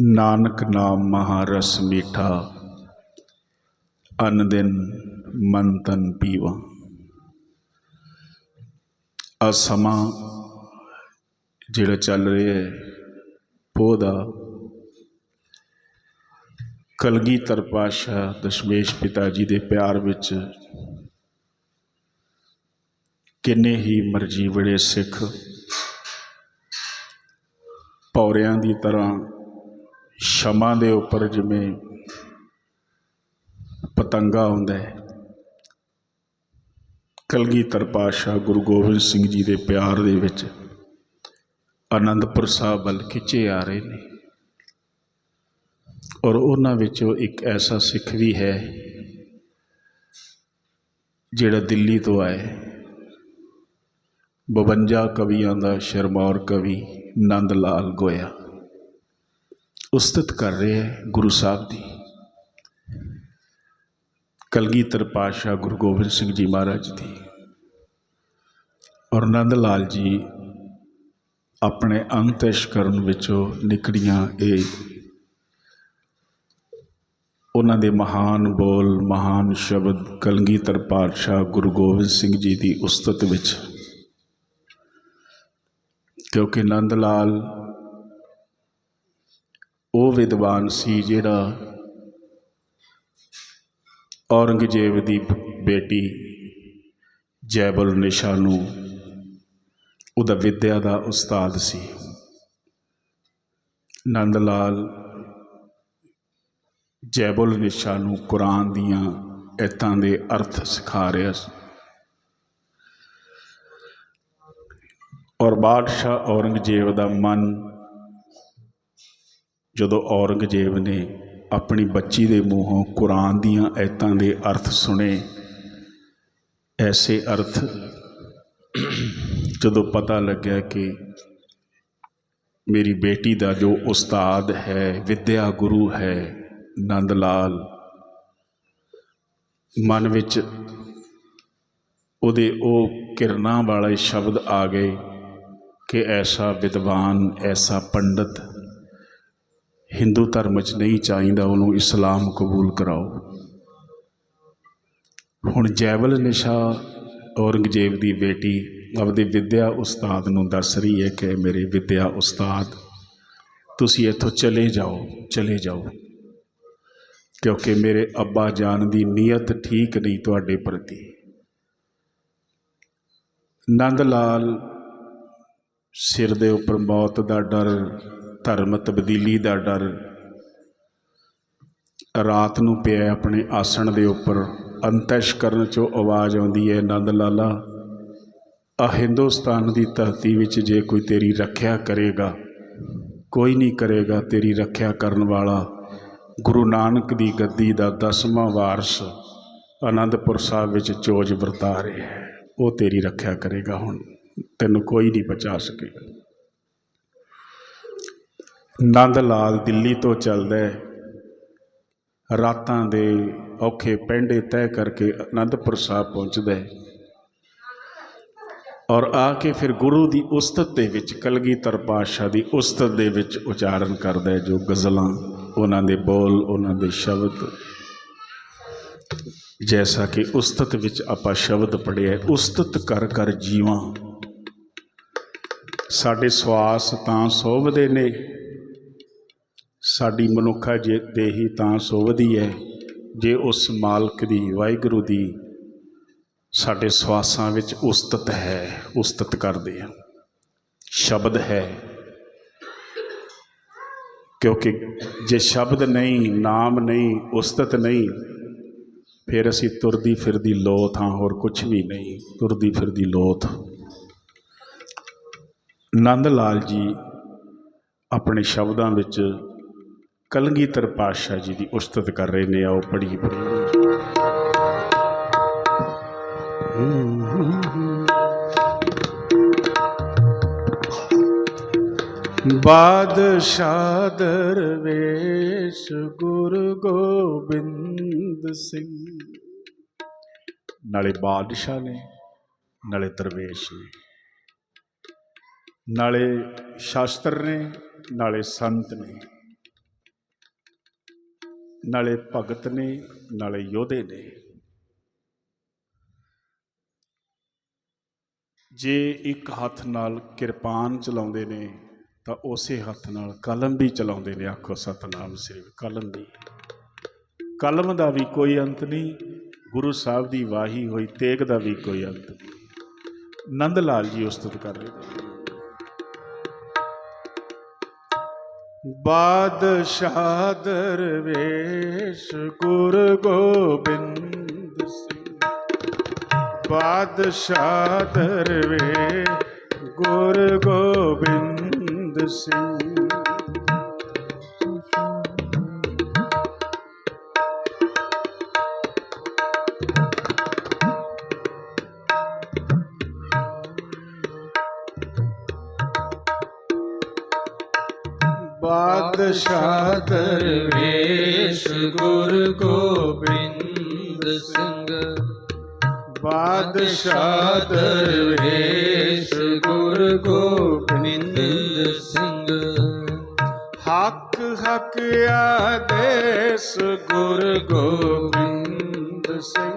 ਨਾਨਕ ਨਾਮ ਮਹਾਰਸ ਮੀਠਾ ਅਨ ਦਿਨ ਮਨ ਤਨ ਪੀਵਾ। ਆ ਸਮਾਂ ਜਿਹੜਾ ਚੱਲ ਰਿਹਾ ਹੈ, ਪੋਹ ਦਾ ਕਲਗੀਧਰ ਪਾਤਸ਼ਾਹ ਦਸ਼ਮੇਸ਼ ਪਿਤਾ ਜੀ ਦੇ ਪਿਆਰ ਵਿੱਚ ਕਿੰਨੇ ਹੀ ਮਰਜ਼ੀ ਬੜੇ ਸਿੱਖ ਪੌਰਿਆਂ ਦੀ ਤਰ੍ਹਾਂ ਸ਼ਮਾਂ ਦੇ ਉੱਪਰ ਜਿਵੇਂ ਪਤੰਗਾ ਹੁੰਦਾ ਹੈ। ਕਲਗੀਧਰ ਪਾਤਸ਼ਾਹ ਗੁਰੂ ਗੋਬਿੰਦ ਸਿੰਘ ਜੀ ਦੇ ਪਿਆਰ ਦੇ ਵਿੱਚ ਆਨੰਦਪੁਰ ਸਾਹਿਬ ਵੱਲ ਖਿੱਚੇ ਆ ਰਹੇ ਨੇ। ਔਰ ਉਹਨਾਂ ਵਿੱਚੋਂ ਇੱਕ ਐਸਾ ਸਿੱਖ ਵੀ ਹੈ ਜਿਹੜਾ ਦਿੱਲੀ ਤੋਂ ਆਏ 52 ਕਵੀਆਂ ਦਾ ਸ਼ਰਮੌਰ ਕਵੀ ਨੰਦ ਲਾਲ ਗੋਇਆ। ਉਸਤਤ ਕਰ ਰਹੇ ਹੈ ਗੁਰੂ ਸਾਹਿਬ ਦੀ। ਕਲਗੀਧਰ ਪਾਤਸ਼ਾਹ ਗੁਰੂ ਗੋਬਿੰਦ ਸਿੰਘ ਜੀ ਮਹਾਰਾਜ ਦੀ। ਔਰ ਨੰਦ ਲਾਲ ਜੀ ਆਪਣੇ ਅੰਤਿਸ਼ ਕਰਨ ਵਿੱਚੋਂ ਨਿਕਲੀਆਂ ਇਹ ਉਹਨਾਂ ਦੇ ਮਹਾਨ ਬੋਲ, ਮਹਾਨ ਸ਼ਬਦ ਕਲਗੀਧਰ ਪਾਤਸ਼ਾਹ ਗੁਰੂ ਗੋਬਿੰਦ ਸਿੰਘ ਜੀ ਦੀ ਉਸਤਤ ਵਿੱਚ। ਕਿਉਂਕਿ ਨੰਦ ਲਾਲ ਉਹ ਵਿਦਵਾਨ ਸੀ ਜਿਹੜਾ ਔਰੰਗਜ਼ੇਬ ਦੀ ਬੇਟੀ ਜੈਬਲ ਨਿਸ਼ਾ ਨੂੰ ਉਹਦਾ ਵਿਦਿਆ ਦਾ ਉਸਤਾਦ ਸੀ। ਨੰਦ ਲਾਲ ਜੈਬੁਲ ਨਿਸ਼ਾ ਨੂੰ ਕੁਰਾਨ ਦੀਆਂ ਐਤਾਂ ਦੇ ਅਰਥ ਸਿਖਾ ਰਿਹਾ ਸੀ। ਔਰ ਬਾਦਸ਼ਾਹ ਔਰੰਗਜ਼ੇਬ ਦਾ ਮਨ ਜਦੋਂ ਔਰੰਗਜ਼ੇਬ ਨੇ ਆਪਣੀ ਬੱਚੀ ਦੇ ਮੂੰਹੋਂ ਕੁਰਾਨ ਦੀਆਂ ਐਤਾਂ ਦੇ ਅਰਥ ਸੁਣੇ, ਐਸੇ ਅਰਥ ਜਦੋਂ ਪਤਾ ਲੱਗਿਆ ਕਿ ਮੇਰੀ ਬੇਟੀ ਦਾ ਜੋ ਉਸਤਾਦ ਹੈ, ਵਿਦਿਆ ਗੁਰੂ ਹੈ ਨੰਦ ਲਾਲ, ਮਨ ਵਿੱਚ ਉਹਦੇ ਉਹ ਕਿਰਨਾਂ ਵਾਲੇ ਸ਼ਬਦ ਆ ਗਏ ਕਿ ਐਸਾ ਵਿਦਵਾਨ, ਐਸਾ ਪੰਡਤ ਹਿੰਦੂ ਧਰਮ 'ਚ ਨਹੀਂ ਚਾਹੀਦਾ, ਉਹਨੂੰ ਇਸਲਾਮ ਕਬੂਲ ਕਰਾਓ। ਹੁਣ ਜੈਵਲ ਨਿਸ਼ਾ ਔਰੰਗਜ਼ੇਬ ਦੀ ਬੇਟੀ ਆਪਦੇ ਵਿਦਿਆ ਉਸਤਾਦ ਨੂੰ ਦੱਸ ਰਹੀ ਹੈ ਕਿ ਮੇਰੇ ਵਿਦਿਆ ਉਸਤਾਦ, ਤੁਸੀਂ ਇੱਥੋਂ ਚਲੇ ਜਾਓ ਚਲੇ ਜਾਓ। ਕਿਉਂਕਿ ਮੇਰੇ ਅੱਬਾ ਜਾਨ ਦੀ ਨੀਅਤ ਠੀਕ ਨਹੀਂ ਤੁਹਾਡੇ ਪ੍ਰਤੀ। ਨੰਦ ਲਾਲ ਸਿਰ ਦੇ ਉੱਪਰ ਮੌਤ ਦਾ ਡਰ ਧਰਮ ਤਬਦੀਲੀ ਦਾ ਡਰ ਰਾਤ ਨੂੰ ਪਿਆ ਆਪਣੇ ਆਸਣ ਦੇ ਉੱਪਰ। ਅੰਤਿਸ਼ ਕਰਨ ਚੋਂ ਆਵਾਜ਼ ਆਉਂਦੀ ਹੈ, ਨੰਦ ਲਾਲਾ ਆ ਹਿੰਦੁਸਤਾਨ ਦੀ ਧਰਤੀ ਵਿੱਚ ਜੇ ਕੋਈ ਤੇਰੀ ਰੱਖਿਆ ਕਰੇਗਾ, ਕੋਈ ਨਹੀਂ ਕਰੇਗਾ ਤੇਰੀ ਰੱਖਿਆ ਕਰਨ ਵਾਲਾ। ਗੁਰੂ ਨਾਨਕ ਦੀ ਗੱਦੀ ਦਾ ਦਸਵਾਂ ਵਾਰਸ ਆਨੰਦਪੁਰ ਸਾਹਿਬ ਵਿੱਚ ਚੋਜ ਵਰਤਾ ਰਿਹਾ ਹੈ। ਉਹ ਤੇਰੀ ਰੱਖਿਆ ਕਰੇਗਾ ਹੁਣ, ਤੈਨੂੰ ਕੋਈ ਨਹੀਂ ਬਚਾ ਸਕੇਗਾ। ਨੰਦ ਲਾਲ ਦਿੱਲੀ ਤੋਂ ਚੱਲਦਾ ਹੈ। ਰਾਤਾਂ ਦੇ ਔਖੇ ਪੈਂਡੇ ਤੈਅ ਕਰਕੇ ਅਨੰਦਪੁਰ ਸਾਹਿਬ ਪਹੁੰਚਦਾ ਹੈ। ਔਰ ਆ ਕੇ ਫਿਰ ਗੁਰੂ ਦੀ ਉਸਤਤ ਦੇ ਵਿੱਚ, ਕਲਗੀਧਰ ਪਾਤਸ਼ਾਹ ਦੀ ਉਸਤਤ ਦੇ ਵਿੱਚ ਉਚਾਰਨ ਕਰਦਾ ਹੈ ਜੋ ਗਜ਼ਲਾਂ, ਉਹਨਾਂ ਦੇ ਬੋਲ, ਉਹਨਾਂ ਦੇ ਸ਼ਬਦ। ਜੈਸਾ ਕਿ ਉਸਤਤ ਵਿੱਚ ਆਪਾਂ ਸ਼ਬਦ ਪੜਿਆ ਉਸਤਤ ਕਰ ਕਰ ਜੀਵਾਂ। ਸਾਡੇ ਸਵਾਸ ਤਾਂ ਸੋਵਦੇ ਨੇ। ਸਾਡੀ ਮਨੁੱਖਾ ਜੇ ਦੇਹੀ ਤਾਂ ਸੋਭਦੀ ਹੈ ਜੇ ਉਸ ਮਾਲਕ ਦੀ ਵਾਹਿਗੁਰੂ ਦੀ ਸਾਡੇ ਸਵਾਸਾਂ ਵਿੱਚ ਉਸਤਤ ਹੈ, ਉਸਤਤ ਕਰਦੇ ਆ। ਸ਼ਬਦ ਹੈ। ਕਿਉਂਕਿ ਜੇ ਸ਼ਬਦ ਨਹੀਂ, ਨਾਮ ਨਹੀਂ, ਉਸਤਤ ਨਹੀਂ, ਫਿਰ ਅਸੀਂ ਤੁਰਦੀ ਫਿਰਦੀ ਲੋਥ ਹਾਂ, ਹੋਰ ਕੁਝ ਵੀ ਨਹੀਂ। ਤੁਰਦੀ ਫਿਰਦੀ ਲੋਥ। ਨੰਦ ਲਾਲ ਜੀ ਆਪਣੇ ਸ਼ਬਦਾਂ ਵਿੱਚ ਕਲਗੀਧਰ ਪਾਤਸ਼ਾਹ ਜੀ ਦੀ ਉਸਤਤ ਕਰ ਰਹੇ ਨੇ, ਆਓ ਪੜ੍ਹੀ ਪੜੀ ਬਾਦਸ਼ਾਹ ਦਰਵੇਸ਼ ਗੁਰੂ ਗੋਬਿੰਦ ਸਿੰਘ। ਨਾਲੇ ਬਾਦਸ਼ਾਹ ਨੇ, ਨਾਲੇ ਦਰਵੇਸ਼ ਨੇ। ਨਾਲੇ ਸ਼ਾਸਤਰ ਨੇ, ਨਾਲੇ ਸੰਤ ਨੇ। ਨਾਲੇ ਭਗਤ ਨੇ, ਨਾਲੇ ਯੋਧੇ ਨੇ। ਜੇ ਇੱਕ ਹੱਥ ਨਾਲ ਕਿਰਪਾਨ ਚਲਾਉਂਦੇ ਨੇ, ਤਾਂ ਉਸੇ ਹੱਥ ਨਾਲ ਕਲਮ ਵੀ ਚਲਾਉਂਦੇ ਨੇ, ਆਖੋ ਸਤਨਾਮ ਸ੍ਰੀ ਕਲਮ ਵੀ। ਕਲਮ ਦਾ ਵੀ ਕੋਈ ਅੰਤ ਨਹੀਂ, ਗੁਰੂ ਸਾਹਿਬ ਦੀ ਵਾਹੀ ਹੋਈ ਤੇਗ ਦਾ ਵੀ ਕੋਈ ਅੰਤ ਨਹੀਂ। ਨੰਦ ਲਾਲ ਜੀ ਉਸਤਤ ਕਰ ਰਹੇ ਨੇ। ਬਾਦਸ਼ਾਹ ਦਰਵੇਸ਼ ਗੁਰ ਗੋਬਿੰਦ ਸਿੰਘ। ਬਾਦਸ਼ਾਹ ਦਰਵੇ ਗੁਰ ਗੋਬਿੰਦ ਸਿੰਘ। ਬਾਦਸ਼ਾਹ ਦਰਵੇਸ਼ ਗੁਰ ਗੋਬਿੰਦ ਸਿੰਘ। ਬਾਦਸ਼ਾਹ ਦਰਵੇਸ਼ ਗੁਰ ਗੋਬਿੰਦ ਸਿੰਘ। ਹੱਕ ਹੱਕ ਆਦੇਸ ਗੁਰ ਗੋਬਿੰਦ ਸਿੰਘ।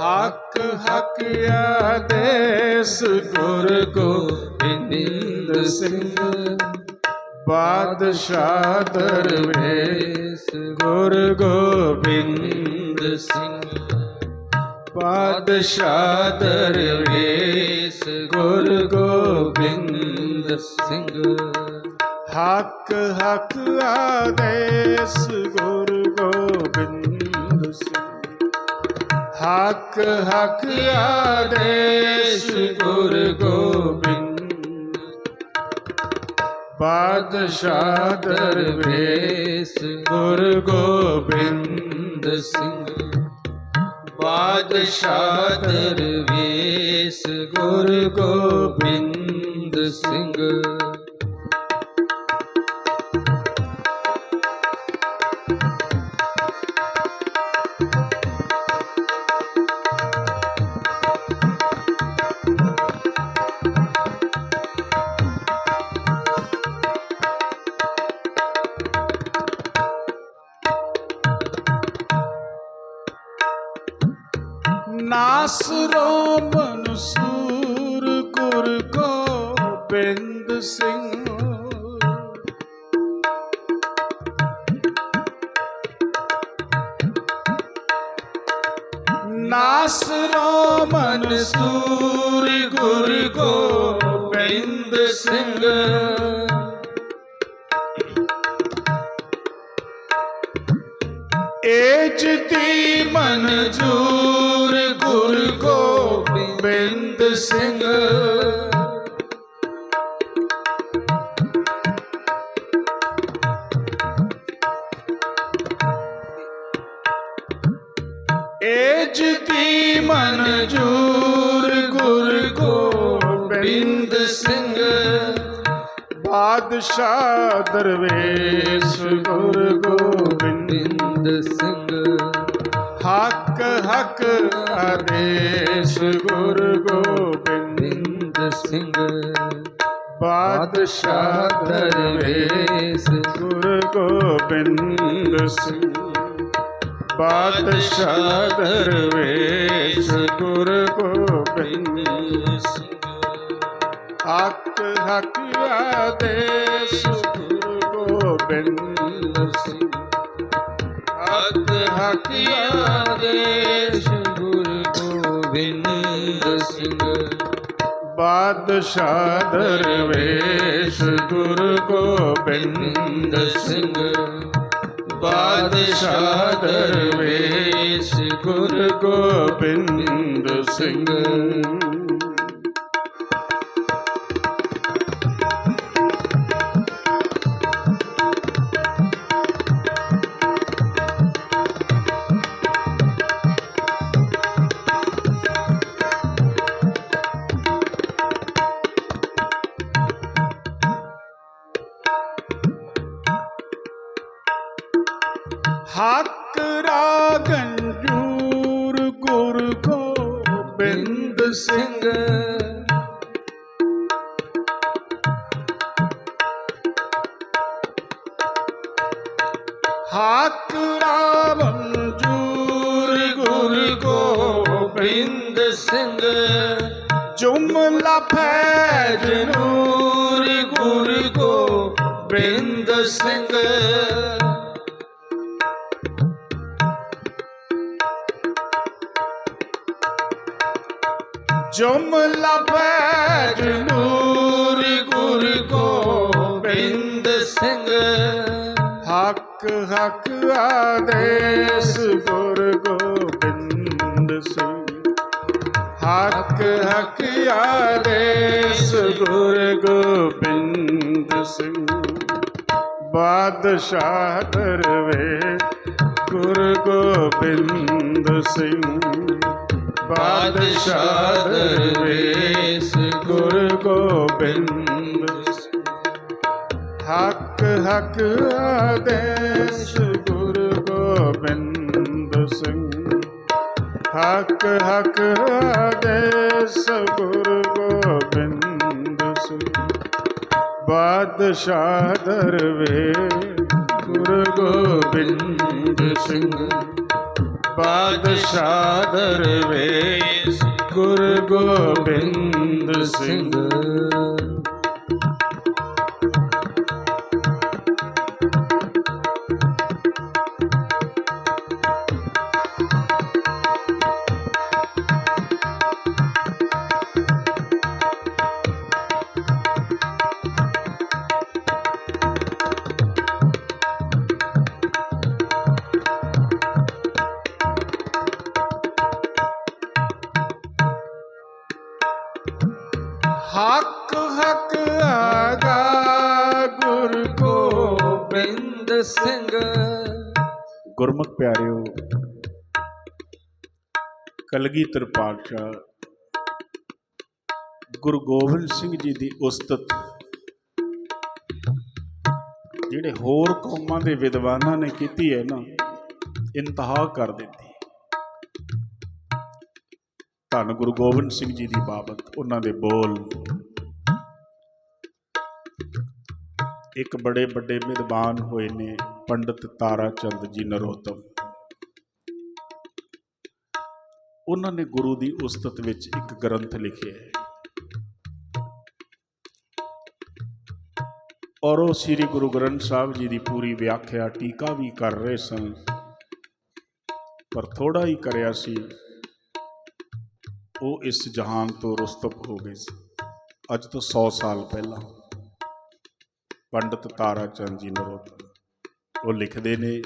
ਹੱਕ ਹੱਕ ਆਦੇਸ ਗੁਰ ਗੋਬਿੰਦ ਸਿੰਘ। ਬਾਦਸ਼ਾਹ ਦਰਵੇਸ਼ ਗੁਰ ਗੋਬਿੰਦ ਸਿੰਘ। ਬਾਦਸ਼ਾਹ ਦਰਵੇਸ਼ ਗੁਰ ਗੋਬਿੰਦ ਸਿੰਘ। ਹੱਕ ਹੱਕ ਆਦੇਸ ਗੁਰ ਹਕ, ਹੱਕ ਆਦੇਸ, ਗੁਰ ਗੋਬਿੰਦ। ਬਾਦਸ਼ਾਹ ਦਰਵੇਸ਼, ਗੁਰ ਗੋਬਿੰਦ ਸਿੰਘ। ਬਾਦਸ਼ਾਹ ਦਰਵੇਸ਼, ਗੁਰ ਗੋਬਿੰਦ ਸਿੰਘ। ਬਿੰਦ ਸਿੰਘ। ਨਾਸਰੋ ਮਨਸੂਰ ਗੁਰ ਗੋਬਿੰਦ ਸਿੰਘ। ਏਜਤੀ ਦੀ ਮਨਜੂਰ ਗੁਰ ਗੋਬਿੰਦ ਸਿੰਘ। ਏਜ ਦੀ ਮਨਜੂਰ ਗੁਰ ਗੋਬਿੰਦ ਸਿੰਘ? ਬਾਦਸ਼ਾਹ ਦਰਵੇਸ਼ ਗੁਰ ਗੋਬਿੰਦ ਸਿੰਘ। ਹੱਕ ਹੱਕ ਆਦੇਸ਼ ਗੁਰ ਗੋਬਿੰਦ ਸਿੰਘ। ਬਾਦਸ਼ਾਹ ਦਰਵੇਸ਼ ਗੁਰ ਗੋਬਿੰਦ ਸਿੰਘ। ਬਾਦਸ਼ਾਹ ਦਰਵੇਸ਼ ਗੁਰ ਗੋਬਿੰਦ ਸਿੰਘ। ਹੱਕ ਹੱਕ ਆਦੇਸ਼ ਗੁਰ ਗੋਬਿੰਦ ਸਿੰਘ। ਹੱਕ ਹੱਕ ਆਦੇਸ਼ ਗੁਰੂ ਗੋਬਿੰਦ ਸਿੰਘ। ਬਾਦਸ਼ਾਹ ਦਰਵੇਸ਼ ਗੁਰ ਗੋਬਿੰਦ ਸਿੰਘ। ਬਾਦਸ਼ਾਹ ਦਰਵੇਸ਼ ਗੁਰ ਗੋਬਿੰਦ ਸਿੰਘ। ਹੱਕ ਰਾਗ ਜੂਰ ਗੁਰ ਗੋਬਿੰਦ ਸਿੰਘ। ਹੱਕ ਰਾਮ ਜੂਰ ਗੁਰ ਗੋਬਿੰਦ ਸਿੰਘ। ਜੁਮਲਾ ਫੈਜ ਨੂਰ ਗੁਰ ਗੋਬਿੰਦ ਸਿੰਘ। ਜੁਮਲਾ ਫੈਜ ਨੂਰ ਗੁਰ ਗੋਬਿੰਦ ਸਿੰਘ। ਹੱਕ ਹੱਕ ਆਦੇਸ ਗੁਰ ਗੋਬਿੰਦ ਸਿੰਘ। ਹੱਕ ਹੱਕ ਆਦੇਸ ਗੁਰ ਗੋਬਿੰਦ ਸਿੰਘ। ਬਾਦਸ਼ਾਹ ਦਰਵੇ ਗੁਰ ਗੋਬਿੰਦ ਸਿੰਘ। ਬਾਦਸ਼ਾਹ ਦਰਵੇਸ਼ ਗੁਰ ਗੋਬਿੰਦ ਸਿੰਘ ਹੱਕ ਹੱਕ ਆਦੇਸ਼ ਗੁਰ ਗੋਬਿੰਦ ਸਿੰਘ ਹੱਕ ਹੱਕ ਆਦੇਸ਼ ਗੁਰ ਗੋਬਿੰਦ ਸਿੰਘ ਬਾਦਸ਼ਾਹ ਦਰਵੇ ਗੁਰ ਗੋਬਿੰਦ ਸਿੰਘ ਬਾਦਸ਼ਾਹ ਦਰਵੇਸ਼ ਗੁਰ ਗੋਬਿੰਦ ਸਿੰਘ। ਪਿਆਰਿਓ, ਕਲਗੀਧਰ ਪਾਤਸ਼ਾਹ, ਗੁਰੂ ਗੋਬਿੰਦ ਸਿੰਘ ਜੀ ਦੀ ਉਸਤਤ, ਜਿਹੜੇ ਹੋਰ ਕੌਮਾਂ ਦੇ ਵਿਦਵਾਨਾਂ ਨੇ ਕੀਤੀ ਹੈ ਨਾ, ਇੰਤਹਾ ਕਰ ਦਿੱਤੀ। ਧੰਨ ਗੁਰੂ ਗੋਬਿੰਦ ਸਿੰਘ ਜੀ ਦੀ ਬਾਬਤ ਉਹਨਾਂ ਦੇ ਬੋਲ। ਇੱਕ ਬੜੇ ਵੱਡੇ ਵਿਦਵਾਨ ਹੋਏ ਨੇ, ਪੰਡਿਤ ਤਾਰਾ ਚੰਦ ਜੀ ਨਰੋਤਮ। ਉਹਨਾਂ ਨੇ ਗੁਰੂ ਦੀ ਉਸਤਤ ਵਿੱਚ ਇੱਕ ਗ੍ਰੰਥ ਲਿਖਿਆ ਹੈ। ਔਰ ਉਹ ਸ੍ਰੀ ਗੁਰੂ ਗ੍ਰੰਥ ਸਾਹਿਬ ਜੀ ਦੀ ਪੂਰੀ ਵਿਆਖਿਆ ਟੀਕਾ ਵੀ ਕਰ ਰਹੇ ਸਨ। ਪਰ ਥੋੜਾ ਹੀ ਕਰਿਆ ਸੀ, ਉਹ ਇਸ ਜਹਾਨ ਤੋਂ ਰੁਸਤਬ ਹੋ ਗਏ ਸੀ। ਅੱਜ ਤੋਂ 100 ਸਾਲ ਪਹਿਲਾਂ ਪੰਡਤ ਤਾਰਾ ਚੰਦ ਜੀ ਨਰੋਤ ਉਹ ਲਿਖਦੇ ਨੇ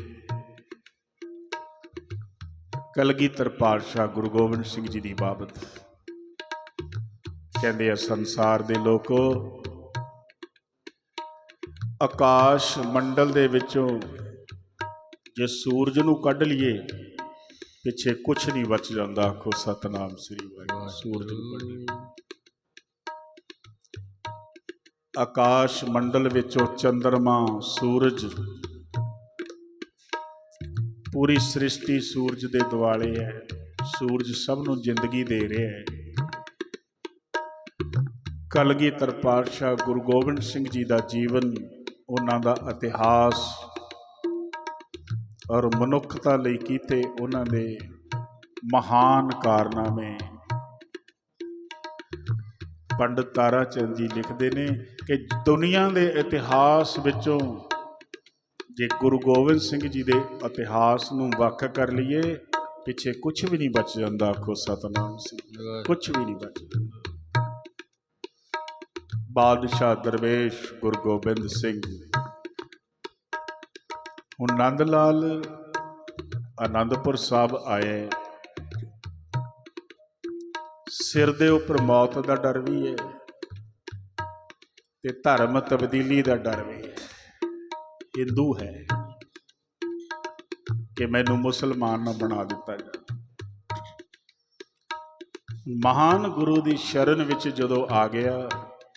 ਕਲਗੀਧਰ ਪਾਤਸ਼ਾਹ ਗੁਰੂ ਗੋਬਿੰਦ ਸਿੰਘ ਜੀ ਦੀ ਬਾਬਤ। ਕਹਿੰਦੇ ਆ, ਸੰਸਾਰ ਦੇ ਲੋਕੋ, ਆਕਾਸ਼ ਮੰਡਲ ਦੇ ਵਿੱਚੋਂ ਜੇ ਸੂਰਜ ਨੂੰ ਕੱਢ ਲਈਏ, ਪਿੱਛੇ ਕੁਝ ਨਹੀਂ ਬਚ ਜਾਂਦਾ। ਆਖੋ, ਸਤਨਾਮ ਸ੍ਰੀ ਵਾਹਿਗੁਰੂ। ਸੂਰਜ ਨੂੰ ਕੱਢ ਲਈਏ। ਆਕਾਸ਼ ਮੰਡਲ ਵਿੱਚੋਂ ਚੰ드ਰਮਾ ਸੂਰਜ ਪੂਰੀ ਸ੍ਰਿਸ਼ਟੀ ਸੂਰਜ ਦੇ ਦੁਆਲੇ ਹੈ। ਸੂਰਜ ਸਭ ਨੂੰ ਜ਼ਿੰਦਗੀ ਦੇ ਰਿਹਾ ਹੈ। ਕਲਗੀਧਰ ਪਾਤਸ਼ਾਹ ਗੁਰੂ ਗੋਬਿੰਦ ਸਿੰਘ ਜੀ ਦਾ ਜੀਵਨ, ਉਹਨਾਂ ਦਾ ਇਤਿਹਾਸ ਔਰ ਮਨੁੱਖਤਾ ਲਈ ਕੀਤੇ ਉਹਨਾਂ ਦੇ ਮਹਾਨ ਕਾਰਨਾਮੇ। ਪੰਡਤ ਤਾਰਾ ਚੰਦ ਜੀ ਲਿਖਦੇ ਨੇ ਕਿ ਦੁਨੀਆ ਦੇ ਇਤਿਹਾਸ ਵਿੱਚੋਂ ਜੇ ਗੁਰੂ ਗੋਬਿੰਦ ਸਿੰਘ ਜੀ ਦੇ ਇਤਿਹਾਸ ਨੂੰ ਵੱਖ ਕਰ ਲਈਏ ਪਿੱਛੇ ਕੁਝ ਵੀ ਨਹੀਂ ਬਚ ਜਾਂਦਾ ਆਖੋ ਸਤਨਾਮ ਸਿੰਘ ਕੁਝ ਵੀ ਨਹੀਂ ਬਚ ਜਾਂਦਾ। ਬਾਦਸ਼ਾਹ ਦਰਵੇਸ਼ ਗੁਰੂ ਗੋਬਿੰਦ ਸਿੰਘ। ਹੁਣ ਨੰਦ ਲਾਲ ਆਨੰਦਪੁਰ ਸਾਹਿਬ ਆਏ। ਸਿਰ ਦੇ ਉੱਪਰ ਮੌਤ ਦਾ ਡਰ ਵੀ ਹੈ ਤੇ ਧਰਮ ਤਬਦੀਲੀ ਦਾ ਡਰ ਵੀ ਹੈ। ਹਿੰਦੂ ਹੈ ਕਿ ਮੈਨੂੰ ਮੁਸਲਮਾਨ ਨਾ ਬਣਾ ਦਿੱਤਾ ਜਾਵੇ। ਮਹਾਨ ਗੁਰੂ ਦੀ ਸ਼ਰਨ ਵਿੱਚ ਜਦੋਂ ਆ ਗਿਆ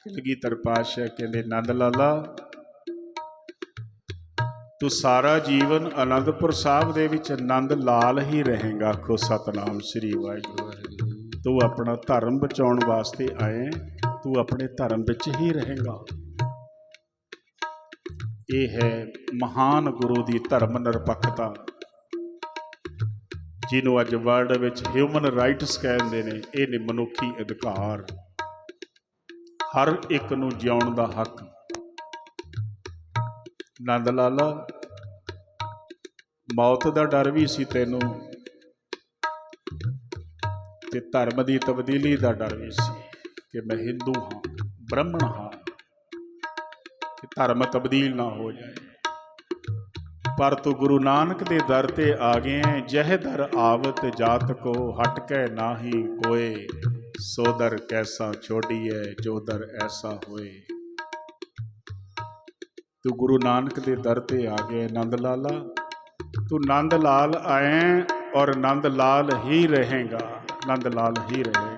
ਕਲਗੀਧਰ ਪਾਤਸ਼ਾਹ ਕਹਿੰਦੇ, ਨੰਦ ਲਾਲਾ, ਤੂੰ ਸਾਰਾ ਜੀਵਨ ਅਨੰਦਪੁਰ ਸਾਹਿਬ ਦੇ ਵਿੱਚ ਨੰਦ ਲਾਲ ਹੀ ਰਹੇਗਾ, ਆਖੋ ਸਤਨਾਮ ਸ੍ਰੀ ਵਾਹਿਗੁਰੂ। ਤੂੰ ਆਪਣਾ ਧਰਮ ਬਚਾਉਣ ਵਾਸਤੇ ਆਏ, ਤੂੰ ਆਪਣੇ ਧਰਮ ਵਿੱਚ ਹੀ ਰਹੇਗਾ। ਇਹ ਹੈ ਮਹਾਨ ਗੁਰੂ ਦੀ ਧਰਮ ਨਿਰਪੱਖਤਾ, ਜਿਹਨੂੰ ਅੱਜ ਵਰਲਡ ਵਿੱਚ ਹਿਊਮਨ ਰਾਈਟਸ ਕਹਿੰਦੇ ਨੇ, ਇਹ ਨੇ ਮਨੁੱਖੀ ਅਧਿਕਾਰ। ਹਰ ਇੱਕ ਨੂੰ ਜਿਉਣ ਦਾ ਹੱਕ। ਨੰਦ ਲਾਲਾ, ਮੌਤ ਦਾ ਡਰ ਵੀ ਸੀ ਤੈਨੂੰ, ਤੇ ਧਰਮ ਦੀ ਤਬਦੀਲੀ ਦਾ ਡਰ ਵੀ ਸੀ ਕਿ ਮੈਂ ਹਿੰਦੂ ਹਾਂ, ਬ੍ਰਾਹਮਣ ਹਾਂ। ਕਿ ਧਰਮ ਤਬਦੀਲ ਨਾ ਹੋ ਜਾਏ। ਪਰ ਤੂੰ ਗੁਰੂ ਨਾਨਕ ਦੇ ਦਰ ਤੇ ਆ ਗਏ ਹੈਂ। ਜਹ ਦਰ ਆਵਤ ਜਾਤ ਕੋ ਹਟ ਕੇ ਨਾਹੀ ਕੋਏ, ਸੋ ਦਰ ਕੈਸਾ ਛੋੜੀਐ, ਜੋ ਦਰ ਐਸਾ ਹੋਏ। ਤੂੰ ਗੁਰੂ ਨਾਨਕ ਦੇ ਦਰ ਤੇ ਆ ਗਏ, ਨੰਦ ਲਾਲਾ। ਤੂੰ ਨੰਦ ਲਾਲ ਆਏ ਔਰ ਨੰਦ ਲਾਲ ਹੀ ਰਹੇਗਾ, ਨੰਦ ਲਾਲ ਹੀ ਰਹੇਗਾ।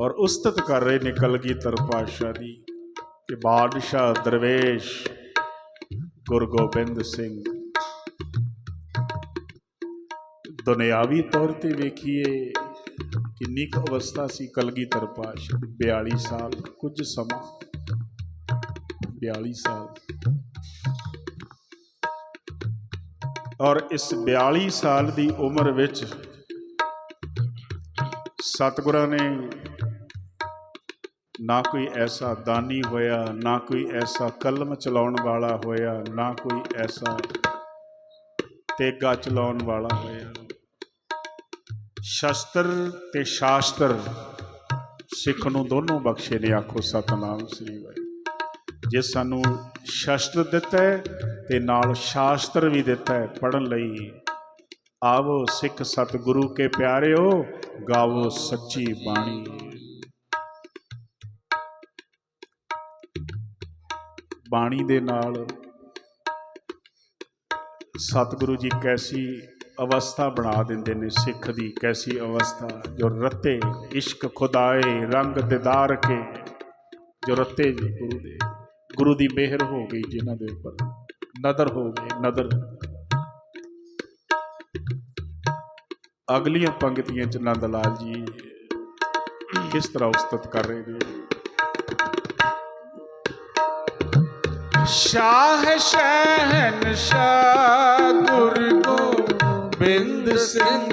ਔਰ ਉਸਤਤ ਕਰ ਰਹੇ ਨੇ ਕਲਗੀਧਰ ਪਾਤਸ਼ਾਹ ਦੀ ਕਿ ਬਾਦਸ਼ਾਹ ਦਰਵੇਸ਼ ਗੁਰੂ ਗੋਬਿੰਦ ਸਿੰਘ। ਦੁਨਿਆਵੀ ਤੌਰ ਤੇ ਵੇਖੀਏ ਕਿੰਨੀ ਕੁ ਅਵਸਥਾ ਸੀ ਕਲਗੀਧਰ ਪਾਤਸ਼ਾਹ ਦੀ 42 ਸਾਲ, ਕੁਝ ਸਮਾਂ। 42 ਸਾਲ। ਔਰ ਇਸ 42 ਸਾਲ ਦੀ ਉਮਰ ਵਿੱਚ ਸਤਿਗੁਰਾਂ ਨੇ ਨਾ ਕੋਈ ਐਸਾ ਦਾਨੀ ਹੋਇਆ, ਨਾ ਕੋਈ ਐਸਾ ਕਲਮ ਚਲਾਉਣ ਵਾਲਾ ਹੋਇਆ, ਨਾ ਕੋਈ ਐਸਾ ਤੇਗਾ ਚਲਾਉਣ ਵਾਲਾ ਹੋਇਆ। ਸ਼ਸਤਰ ਤੇ ਸ਼ਾਸਤਰ ਸਿੱਖ ਨੂੰ ਦੋਨੋਂ ਬਖਸ਼ੇ ਨੇ, ਆਖੋ ਸਤਨਾਮ ਸ੍ਰੀ ਵਾਹਿਗੁਰੂ। ਜੇ ਸਾਨੂੰ ਸ਼ਸਤਰ ਦਿੱਤਾ ਹੈ ਤੇ ਨਾਲ ਸ਼ਾਸਤਰ ਵੀ ਦਿੱਤਾ ਹੈ ਪੜਨ ਲਈ, ਆਵੋ ਸਿੱਖ ਸਤਿਗੁਰੂ ਕੇ ਪਿਆਰਿਓ, ਗਾਵੋ ਸੱਚੀ ਬਾਣੀ। ਬਾਣੀ ਦੇ ਨਾਲ ਸਤਿਗੁਰੂ ਜੀ ਕੈਸੀ ਅਵਸਥਾ ਬਣਾ ਦਿੰਦੇ ਨੇ, ਸਿੱਖ ਦੀ ਕੈਸੀ ਅਵਸਥਾ, ਜੋ ਰਤੇ ਇਸ਼ਕ ਖੁਦਾਏ, ਰੰਗ ਦਿਦਾਰ ਕੇ, ਜੋ ਰਤੇ ਜੀ ਗੁਰੂ ਦੇ। ਗੁਰੂ ਦੀ ਮਿਹਰ ਹੋ ਗਈ ਜਿਨ੍ਹਾਂ ਦੇ ਉੱਪਰ, ਨਦਰ ਹੋ ਗਈ ਨਦਰ। ਅਗਲੀਆਂ ਪੰਕਤੀਆਂ ਚ ਨੰਦ ਲਾਲ ਜੀ ਕਿਸ ਤਰ੍ਹਾਂ ਉਸਤਤ ਕਰ ਰਹੇ ਨੇ। ਸ਼ਾਹ ਸ਼ਹਿਨ ਸ਼ਾਹ ਗੁਰ ਗੋਬਿੰਦ ਸਿੰਘ।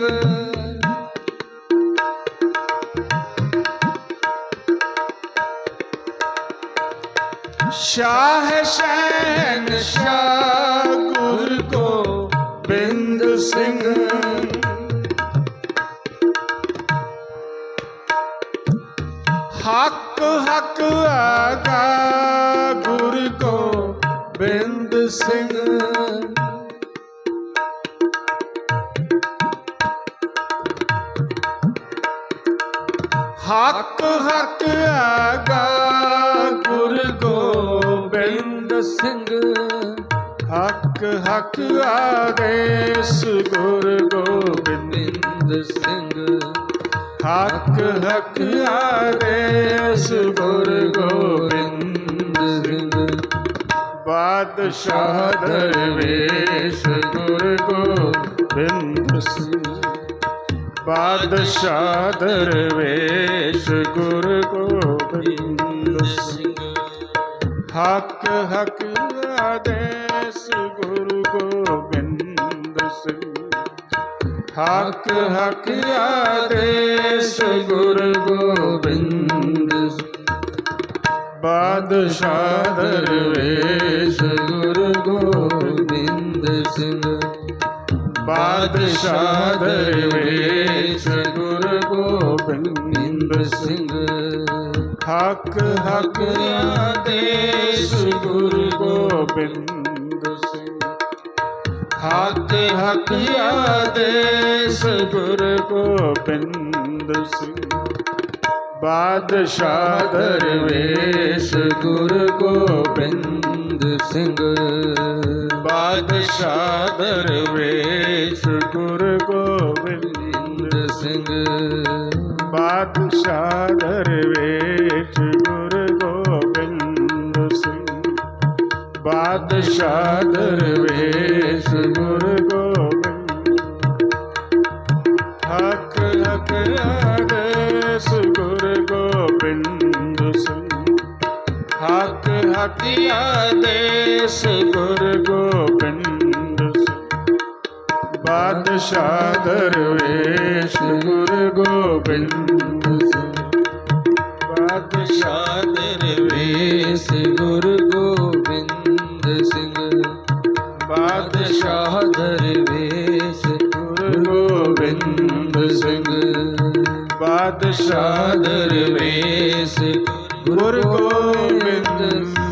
ਸ਼ਾਹ ਸ਼ਹਿਨ ਸ਼ਾਹ ਗੁਰ ਗੋਬਿੰਦ ਸਿੰਘ। ਹੱਕ ਹੱਕ ਆਗਾ ਗੁਰ ਸਿੰਘ। ਹੱਕ ਹੱਕ ਆਗਾ ਗੁਰ ਗੋਬਿੰਦ ਸਿੰਘ। ਹੱਕ ਹੱਕ ਆਦੇਸ ਗੁਰ ਗੋਬਿੰਦ ਸਿੰਘ। ਹੱਕ ਹੱਕ ਆਦੇਸ ਗੁਰ ਗੋਬਿੰਦ ਸਿੰਘ। ਬਾਦਸ਼ਾਹ ਦਰਵੇਸ਼ ਗੁਰ ਗੋਬਿੰਦ ਸਿੰਘ। ਬਾਦਸ਼ਾਹ ਦਰਵੇਸ਼ ਗੁਰ ਗੋਬਿੰਦ ਸਿੰਘ। ਹੱਕ ਹੱਕ ਆਦੇਸ ਗੁਰੂ ਗੋਬਿੰਦ ਸਿੰਘ। ਹੱਕ ਹੱਕ ਆਦੇਸ ਗੁਰ ਗੋਬਿੰਦ ਬਾਦਸ਼ਾਹ ਦਰਵੇਸ਼ ਗੁਰੂ ਗੋਬਿੰਦ ਸਿੰਘ। ਬਾਦਸ਼ਾਹ ਦਰਵੇਸ਼ ਗੁਰ ਗੋਬਿੰਦ ਸਿੰਘ। ਹੱਕ ਹੱਕ ਆਦੇਸ਼ ਗੁਰੂ ਗੋਬਿੰਦ ਸਿੰਘ। ਹੱਕ ਹੱਕ ਆਦੇਸ਼ ਗੁਰੂ ਗੋਬਿੰਦ ਸਿੰਘ। ਬਾਦਸ਼ਾਹ ਦਰਵੇਸ਼ ਗੁਰ ਗੋਬਿੰਦ ਸਿੰਘ। ਬਾਦਸ਼ਾਹ ਦਰਵੇਸ਼ ਗੁਰ ਗੋਬਿੰਦ ਸਿੰਘ। ਬਾਦਸ਼ਾਹ ਦਰਵੇਸ਼ ਗੁਰ ਗੋਬਿੰਦ ਸਿੰਘ। ਬਾਦਸ਼ਾਹ ਦਰਵੇਸ਼ ਗੁਰ ਘਟ ਦੇਸ ਗੁਰ ਗੋਬਿੰਦ ਬਾਦਸ਼ਾਹ ਦਰਵੇਸ਼ ਗੁਰ ਗੋਬਿੰਦ ਬਾਦਸ਼ਾਹ ਦਰਵੇਸ਼ ਗੁਰ ਗੋਬਿੰਦ ਸਿੰਘ ਬਾਦਸ਼ਾਹ ਦਰਵੇਸ਼ ਗੁਰ ਗੋਬਿੰਦ ਸਿੰਘ ਬਾਦਸ਼ਾਹ ਦਰਵੇਸ਼ ਗੁਰ ਗੋਬਿੰਦ